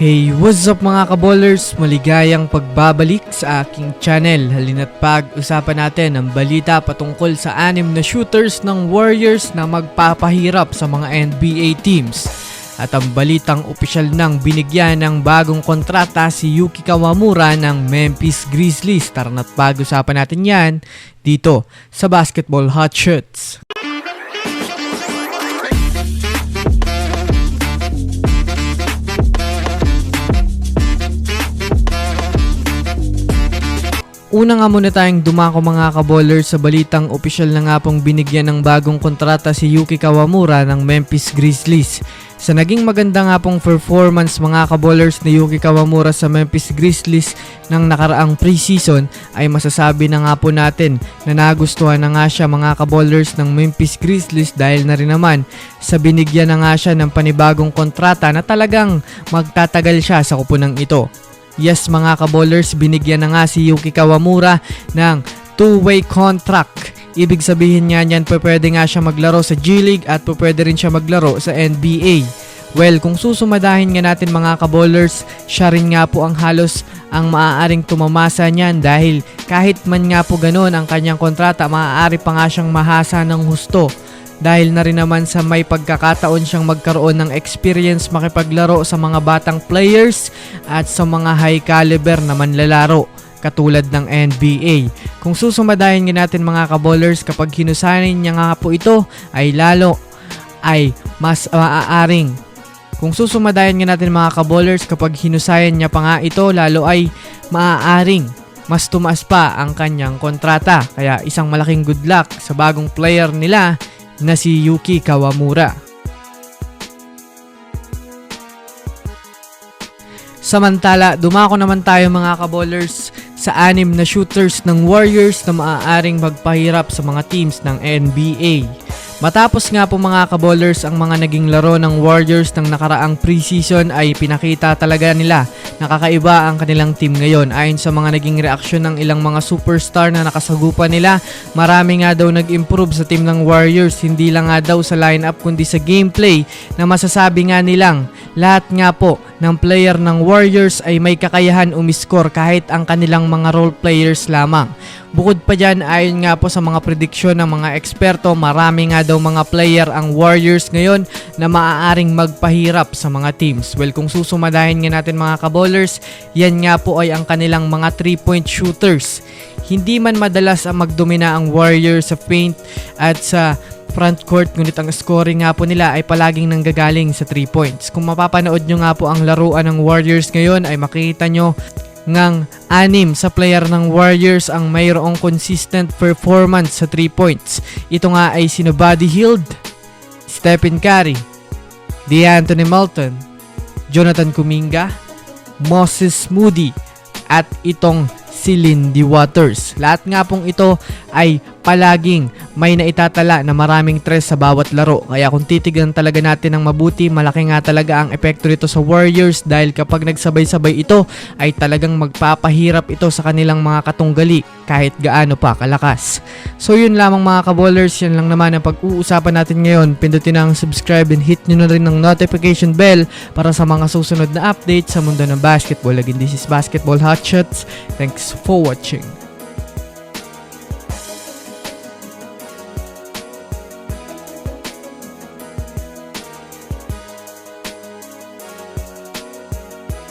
Hey, what's up mga kaballers? Maligayang pagbabalik sa aking channel. Halina't pag-usapan natin ang balita patungkol sa anim na shooters ng Warriors na magpapahirap sa mga NBA teams. At ang balitang opisyal nang binigyan ng bagong kontrata si Yuki Kawamura ng Memphis Grizzlies. Tara na't pag-usapan natin yan dito sa Basketball Hot Shots. Una nga muna tayong dumako mga kaballers sa balitang opisyal na nga pong binigyan ng bagong kontrata si Yuki Kawamura ng Memphis Grizzlies. Sa naging maganda nga pong performance mga kaballers ni Yuki Kawamura sa Memphis Grizzlies ng nakaraang preseason ay masasabi na nga po natin na nagustuhan na nga siya mga kaballers ng Memphis Grizzlies dahil na rin naman sa binigyan na nga siya ng panibagong kontrata na talagang magtatagal siya sa kupunang ito. Yes mga kaballers, binigyan na nga si Yuki Kawamura ng two-way contract. Ibig sabihin nga niyan, pwede nga siya maglaro sa G-League at pwede rin siya maglaro sa NBA. Well, kung susumadahin nga natin mga kaballers, siya rin nga po ang halos ang maaaring tumamasa niyan dahil kahit man nga po ganun ang kanyang kontrata, maaari pa nga siyang mahasa ng husto dahil na rin naman sa may pagkakataon siyang magkaroon ng experience makipaglaro sa mga batang players at sa mga high caliber na manlalaro katulad ng NBA. Kung susumadahin nga natin mga kaballers kapag hinusanin niya nga po ito ay lalo ay mas maaaring kung susumadayan nga natin mga kaballers kapag hinusayan niya pa nga ito lalo ay maaaring mas tumaas pa ang kanyang kontrata. Kaya isang malaking good luck sa bagong player nila na si Yuki Kawamura. Samantala, dumako naman tayo mga kaballers sa anim na shooters ng Warriors na maaaring magpahirap sa mga teams ng NBA. Matapos nga po mga kaballers ang mga naging laro ng Warriors ng nakaraang preseason ay pinakita talaga nila nakakaiba ang kanilang team ngayon. Ayon sa mga naging reaksyon ng ilang mga superstar na nakasagupan nila, marami nga daw nag-improve sa team ng Warriors. Hindi lang nga daw sa lineup kundi sa gameplay na masasabi nga nilang lahat nga po ng player ng Warriors ay may kakayahan umiskor kahit ang kanilang mga role players lamang. Bukod pa dyan, ayon nga po sa mga prediksyon ng mga eksperto, marami nga daw mga player ang Warriors ngayon na maaaring magpahirap sa mga teams. Well, kung susumadahin nga natin mga kaballers, yan nga po ay ang kanilang mga 3-point shooters. Hindi man madalas ang magdomina ang Warriors sa paint at sa front court ngunit ang scoring nga po nila ay palaging nanggagaling sa 3 points. Kung mapapanood nyo nga po ang laruan ng Warriors ngayon ay makikita nyo ngang anim sa player ng Warriors ang mayroong consistent performance sa 3 points. Ito nga ay sino Buddy Hield, Stephen Curry, DeAnthony Melton, Jonathan Kuminga, Moses Moody, at itong si Lindy Waters. Lahat nga pong ito ay palaging may naitatala na maraming tres sa bawat laro. Kaya kung titignan talaga natin ng mabuti, malaki nga talaga ang epekto nito sa Warriors dahil kapag nagsabay-sabay ito ay talagang magpapahirap ito sa kanilang mga katunggali kahit gaano pa kalakas. So yun lamang mga kaballers, yan lang naman ang pag-uusapan natin ngayon. Pindutin ang subscribe and hit nyo na rin ng notification bell para sa mga susunod na updates sa mundo ng basketball. Again, this is Basketball Hot Shots. Thanks for watching.